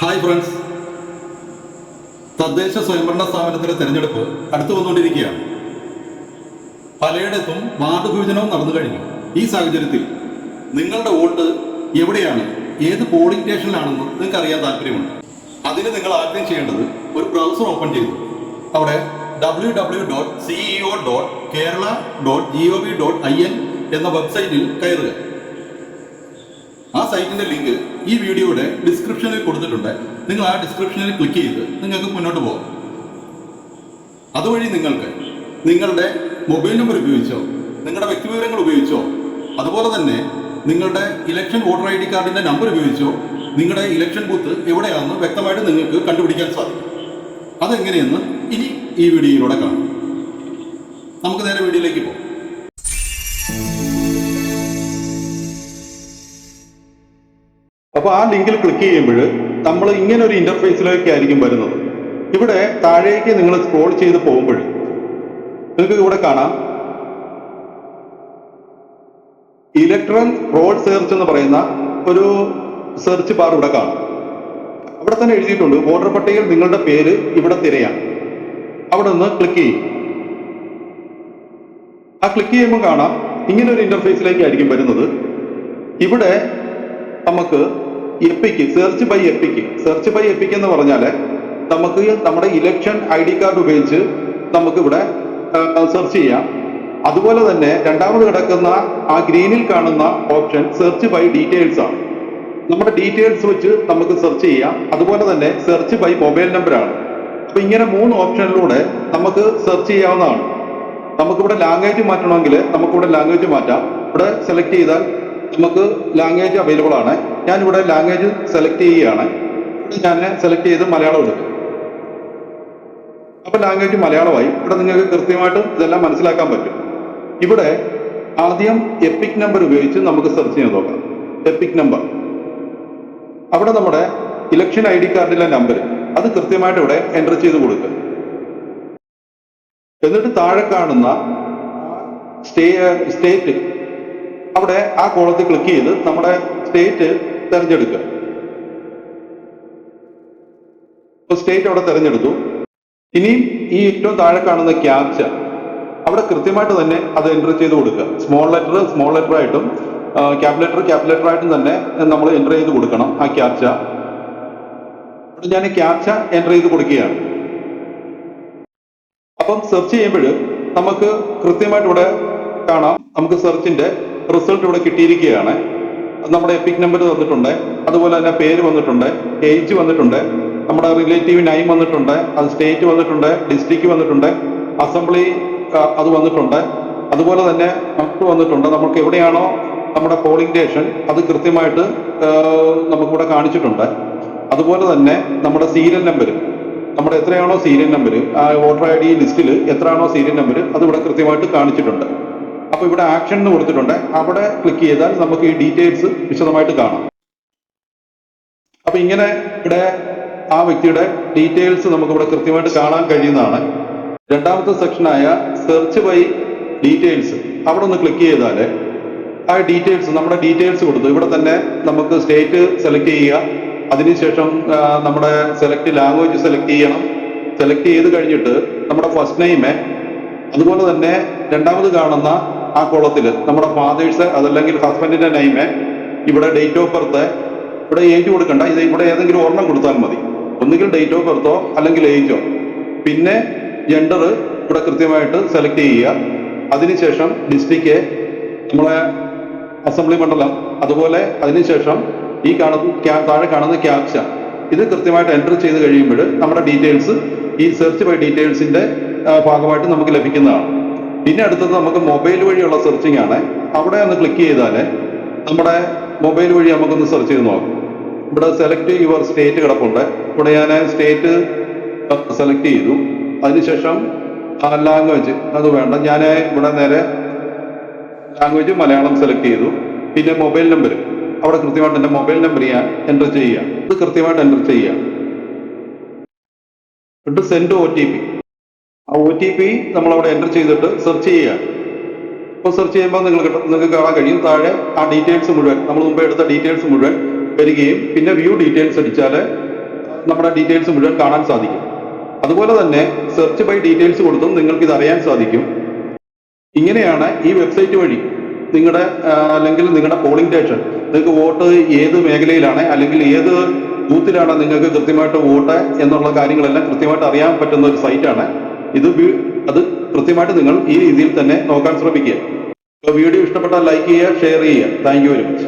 Hi friends തദ്ദേശ സ്വയംഭരണ സ്ഥാപനത്തിലെ തെരഞ്ഞെടുപ്പ് അടുത്തു വന്നുകൊണ്ടിരിക്കുകയാണ്. പലയിടത്തും വാർഡ് വിഭജനവും നടന്നു കഴിഞ്ഞു. ഈ സാഹചര്യത്തിൽ നിങ്ങളുടെ വോട്ട് എവിടെയാണ്? ഏത് പോളിംഗ് സ്റ്റേഷനിലാണെന്ന് നിങ്ങൾക്ക് അറിയാൻ താല്പര്യമുണ്ട്. അതിന് നിങ്ങൾ ആദ്യം ചെയ്യേണ്ടത് ഒരു ബ്രൗസർ ഓപ്പൺ ചെയ്തു. അവിടെ W W dot CEO dot Kerala dot G O V dot I N എന്ന വെബ്സൈറ്റിൽ കയറുക. ആ സൈറ്റിന്റെ ലിങ്ക് ഈ വീഡിയോയുടെ ഡിസ്ക്രിപ്ഷനിൽ കൊടുത്തിട്ടുണ്ട്. നിങ്ങൾ ആ ഡിസ്ക്രിപ്ഷനിൽ ക്ലിക്ക് ചെയ്ത് നിങ്ങൾക്ക് മുന്നോട്ട് പോകാം. അതുവഴി നിങ്ങൾക്ക് നിങ്ങളുടെ മൊബൈൽ നമ്പർ ഉപയോഗിച്ചോ നിങ്ങളുടെ വ്യക്തിവിവരങ്ങൾ ഉപയോഗിച്ചോ അതുപോലെ തന്നെ നിങ്ങളുടെ ഇലക്ഷൻ വോട്ടർ ഐ ഡി കാർഡിന്റെ നമ്പർ ഉപയോഗിച്ചോ നിങ്ങളുടെ ഇലക്ഷൻ ബൂത്ത് എവിടെയാണെന്ന് വ്യക്തമായിട്ട് നിങ്ങൾക്ക് കണ്ടുപിടിക്കാൻ സാധിക്കും. അതെങ്ങനെയെന്ന് ഇനി ഈ വീഡിയോയിലൂടെ കാണാം. നമുക്ക് നേരെ വീഡിയോയിലേക്ക് പോകാം. അപ്പോൾ ആ ലിങ്കിൽ ക്ലിക്ക് ചെയ്യുമ്പോൾ നമ്മൾ ഇങ്ങനെ ഒരു ഇന്റർഫേസിലേക്കായിരിക്കും വരുന്നത്. ഇവിടെ താഴേക്ക് നിങ്ങൾ സ്ക്രോൾ ചെയ്ത് പോകുമ്പോൾ നിങ്ങൾക്ക് ഇവിടെ കാണാം. ഇലക്ട്രോൺ റോഡ് സെർച്ച് എന്ന് പറയുന്ന ഒരു സെർച്ച് ബാർ ഇവിടെ കാണും. അവിടെ തന്നെ എഴുതിയിട്ടുണ്ട് വോട്ടർ പട്ടികയിൽ നിങ്ങളുടെ പേര് ഇവിടെ തിരയാം. അവിടെ നിന്ന് ക്ലിക്ക് ചെയ്യും. ആ ക്ലിക്ക് ചെയ്യുമ്പോൾ കാണാം ഇങ്ങനെ ഒരു ഇന്റർഫേസിലേക്കായിരിക്കും വരുന്നത്. ഇവിടെ നമുക്ക് epic search by epic. Search by epic എന്ന് പറഞ്ഞാൽ നമുക്ക് നമ്മുടെ ഇലക്ഷൻ ഐ ഡി കാർഡ് ഉപയോഗിച്ച് നമുക്ക് ഇവിടെ സെർച്ച് ചെയ്യാം. അതുപോലെ തന്നെ രണ്ടാമത് കിടക്കുന്ന ആ ഗ്രീനിൽ കാണുന്ന ഓപ്ഷൻ സെർച്ച് ബൈ ഡീറ്റെയിൽസ് ആണ്. നമ്മുടെ ഡീറ്റെയിൽസ് വെച്ച് നമുക്ക് സെർച്ച് ചെയ്യാം. അതുപോലെ തന്നെ സെർച്ച് ബൈ മൊബൈൽ നമ്പറാണ് അപ്പൊ ഇങ്ങനെ മൂന്ന് ഓപ്ഷനിലൂടെ നമുക്ക് സെർച്ച് ചെയ്യാവുന്നതാണ്. നമുക്കിവിടെ ലാംഗ്വേജ് മാറ്റണമെങ്കിൽ നമുക്കിവിടെ ലാംഗ്വേജ് മാറ്റാം. ഇവിടെ സെലക്ട് ചെയ്താൽ നമുക്ക് ലാംഗ്വേജ് അവൈലബിൾ ആണ്. ഞാനിവിടെ ലാംഗ്വേജ് സെലക്ട് ചെയ്യുകയാണ്. ഞാൻ സെലക്ട് ചെയ്ത് മലയാളം എടുക്കും അപ്പൊ ലാംഗ്വേജ് മലയാളമായി. ഇവിടെ നിങ്ങൾക്ക് കൃത്യമായിട്ട് ഇതെല്ലാം മനസ്സിലാക്കാൻ പറ്റും. ഇവിടെ ആദ്യം എപ്പിക് നമ്പർ ഉപയോഗിച്ച് നമുക്ക് സെർച്ച് ചെയ്ത് നോക്കാം. എപ്പിക് നമ്പർ അവിടെ നമ്മുടെ ഇലക്ഷൻ ഐ ഡി കാർഡിലെ നമ്പർ അത് കൃത്യമായിട്ട് ഇവിടെ എന്റർ ചെയ്ത് കൊടുക്കുക. എന്നിട്ട് താഴെ കാണുന്ന സ്റ്റേ സ്റ്റേറ്റ് അവിടെ ആ കോളത്തിൽ ക്ലിക്ക് ചെയ്ത് നമ്മുടെ സ്റ്റേറ്റ് തിരഞ്ഞെടുക്കുക. സ്റ്റേറ്റ് അവിടെ തിരഞ്ഞെടുത്തു. ഇനിയും ഈ ഏറ്റവും താഴെ കാണുന്ന ക്യാപ്ച അവിടെ കൃത്യമായിട്ട് തന്നെ അത് എന്റർ ചെയ്ത് കൊടുക്കുക. സ്മോൾ ലെറ്റർ സ്മോൾ ലെറ്റർ ആയിട്ടും ക്യാപ്ലേറ്റർ ക്യാപ്ലേറ്റർ ആയിട്ടും തന്നെ നമ്മൾ എന്റർ ചെയ്ത് കൊടുക്കണം ആ ക്യാപ്ച. ഞാൻ ക്യാപ്ച എന്റർ ചെയ്ത് കൊടുക്കുകയാണ്. അപ്പം സെർച്ച് ചെയ്യുമ്പോൾ നമുക്ക് കൃത്യമായിട്ട് ഇവിടെ കാണാം. നമുക്ക് സെർച്ചിന്റെ റിസൾട്ട് ഇവിടെ കിട്ടിയിരിക്കുകയാണ്. നമ്മുടെ എപ്പിക് നമ്പർ തന്നിട്ടുണ്ട്. അതുപോലെ തന്നെ പേര് വന്നിട്ടുണ്ട്. ഏജ് വന്നിട്ടുണ്ട്. നമ്മുടെ റിലേറ്റീവ് നൈം വന്നിട്ടുണ്ട്. അത് സ്റ്റേറ്റ് വന്നിട്ടുണ്ട്. ഡിസ്ട്രിക്ട് വന്നിട്ടുണ്ട്. അസംബ്ലി അത് വന്നിട്ടുണ്ട്. അതുപോലെ തന്നെ നമുക്ക് വന്നിട്ടുണ്ട്. നമുക്ക് എവിടെയാണോ നമ്മുടെ പോളിംഗ് സ്റ്റേഷൻ അത് കൃത്യമായിട്ട് നമുക്കിവിടെ കാണിച്ചിട്ടുണ്ട്. അതുപോലെ തന്നെ നമ്മുടെ സീരിയൽ നമ്പർ നമ്മുടെ എത്രയാണോ സീരിയൽ നമ്പർ ആ വോട്ടർ ഐ ഡി ലിസ്റ്റിൽ എത്രയാണോ സീരിയൽ നമ്പർ അത് ഇവിടെ കൃത്യമായിട്ട് കാണിച്ചിട്ടുണ്ട്. അപ്പൊ ഇവിടെ ആക്ഷൻ എന്ന് കൊടുത്തിട്ടുണ്ട്. അവിടെ ക്ലിക്ക് ചെയ്താൽ നമുക്ക് ഈ ഡീറ്റെയിൽസ് വിശദമായിട്ട് കാണാം. അപ്പൊ ഇങ്ങനെ ഇവിടെ ആ വ്യക്തിയുടെ ഡീറ്റെയിൽസ് നമുക്ക് ഇവിടെ കൃത്യമായിട്ട് കാണാൻ കഴിയുന്നതാണ്. രണ്ടാമത്തെ സെക്ഷനായ സെർച്ച് ബൈ ഡീറ്റെയിൽസ് അവിടെ ഒന്ന് ക്ലിക്ക് ചെയ്താൽ ആ ഡീറ്റെയിൽസ് നമ്മുടെ ഡീറ്റെയിൽസ് കൊടുത്തു. ഇവിടെ തന്നെ നമുക്ക് സ്റ്റേറ്റ് സെലക്ട് ചെയ്യുക. അതിനുശേഷം നമ്മുടെ സെലക്ട് ലാംഗ്വേജ് സെലക്ട് ചെയ്യണം. സെലക്ട് ചെയ്ത് കഴിഞ്ഞിട്ട് നമ്മുടെ ഫസ്റ്റ് നെയിമേ അതുപോലെ തന്നെ രണ്ടാമത് കാണുന്ന ആ കുളത്തിൽ നമ്മുടെ ഫാദേഴ്സ് അതല്ലെങ്കിൽ ഹസ്ബൻഡിന്റെ നെയിമ് ഇവിടെ ഡേറ്റ് ഓഫ് ബർത്ത് ഇവിടെ ഏജ് കൊടുക്കണ്ട. ഇത് ഇവിടെ ഏതെങ്കിലും ഒരെണ്ണം കൊടുത്താൽ മതി. ഒന്നുകിൽ ഡേറ്റ് ഓഫ് ബർത്തോ അല്ലെങ്കിൽ ഏജോ പിന്നെ ജെൻഡർ ഇവിടെ കൃത്യമായിട്ട് സെലക്ട് ചെയ്യുക. അതിനുശേഷം ഡിസ്ട്രിക്റ്റ് നമ്മളെ അസംബ്ലി മണ്ഡലം അതുപോലെ അതിനുശേഷം ഈ കാണുന്ന താഴെ കാണുന്ന ക്യാപ്ച ഇത് കൃത്യമായിട്ട് എന്റർ ചെയ്ത് കഴിയുമ്പോൾ നമ്മുടെ ഡീറ്റെയിൽസ് ഈ സെർച്ച് ബൈ ഡീറ്റെയിൽസിന്റെ ഭാഗമായിട്ട് നമുക്ക് ലഭിക്കുന്നതാണ്. പിന്നെ അടുത്തത് നമുക്ക് മൊബൈൽ വഴിയുള്ള സെർച്ചിങ് ആണ്. അവിടെ ഒന്ന് ക്ലിക്ക് ചെയ്താൽ നമ്മുടെ മൊബൈൽ വഴി നമുക്കൊന്ന് സെർച്ച് ചെയ്ത് നോക്കാം. ഇവിടെ സെലക്ട് യുവർ സ്റ്റേറ്റ് കിടപ്പുണ്ട്. ഇവിടെ ഞാൻ സ്റ്റേറ്റ് സെലക്ട് ചെയ്തു. അതിനുശേഷം ലാംഗ്വേജ് അത് വേണ്ട. ഞാൻ ഇവിടെ നേരെ ലാംഗ്വേജ് മലയാളം സെലക്ട് ചെയ്തു. പിന്നെ മൊബൈൽ നമ്പർ അവിടെ കൃത്യമായിട്ട് എന്റെ മൊബൈൽ നമ്പർ ഞാൻ എന്റർ ചെയ്യുക. ഇത് കൃത്യമായിട്ട് എന്റർ ചെയ്യുക. എന്നിട്ട് സെൻഡ് ഒ ടി പി ആ ഒ ടി പി നമ്മൾ അവിടെ എന്റർ ചെയ്തിട്ട് സെർച്ച് ചെയ്യുക. ഇപ്പോൾ സെർച്ച് ചെയ്യുമ്പോൾ നിങ്ങൾ നിങ്ങൾക്ക് കാണാൻ കഴിയും. താഴെ ആ ഡീറ്റെയിൽസ് മുഴുവൻ നമ്മൾ മുമ്പേ എടുത്ത ഡീറ്റെയിൽസ് മുഴുവൻ വരികയും പിന്നെ വ്യൂ ഡീറ്റെയിൽസ് അടിച്ചാൽ നമ്മുടെ ഡീറ്റെയിൽസ് മുഴുവൻ കാണാൻ സാധിക്കും. അതുപോലെ തന്നെ സെർച്ച് ബൈ ഡീറ്റെയിൽസ് കൊടുത്തും നിങ്ങൾക്ക് ഇത് അറിയാൻ സാധിക്കും. ഇങ്ങനെയാണ് ഈ വെബ്സൈറ്റ് വഴി നിങ്ങളുടെ അല്ലെങ്കിൽ നിങ്ങളുടെ പോളിംഗ് സ്റ്റേഷൻ നിങ്ങൾക്ക് വോട്ട് ഏത് മേഖലയിലാണ് അല്ലെങ്കിൽ ഏത് ബൂത്തിലാണ് നിങ്ങൾക്ക് കൃത്യമായിട്ട് വോട്ട് എന്നുള്ള കാര്യങ്ങളെല്ലാം കൃത്യമായിട്ട് അറിയാൻ പറ്റുന്ന ഒരു സൈറ്റാണ് ഇത് അത് കൃത്യമായിട്ട് നിങ്ങൾ ഈ രീതിയിൽ തന്നെ നോക്കാൻ ശ്രമിക്കുക. വീഡിയോ ഇഷ്ടപ്പെട്ടാൽ ലൈക്ക് ചെയ്യുക ഷെയർ ചെയ്യുക. Thank you very much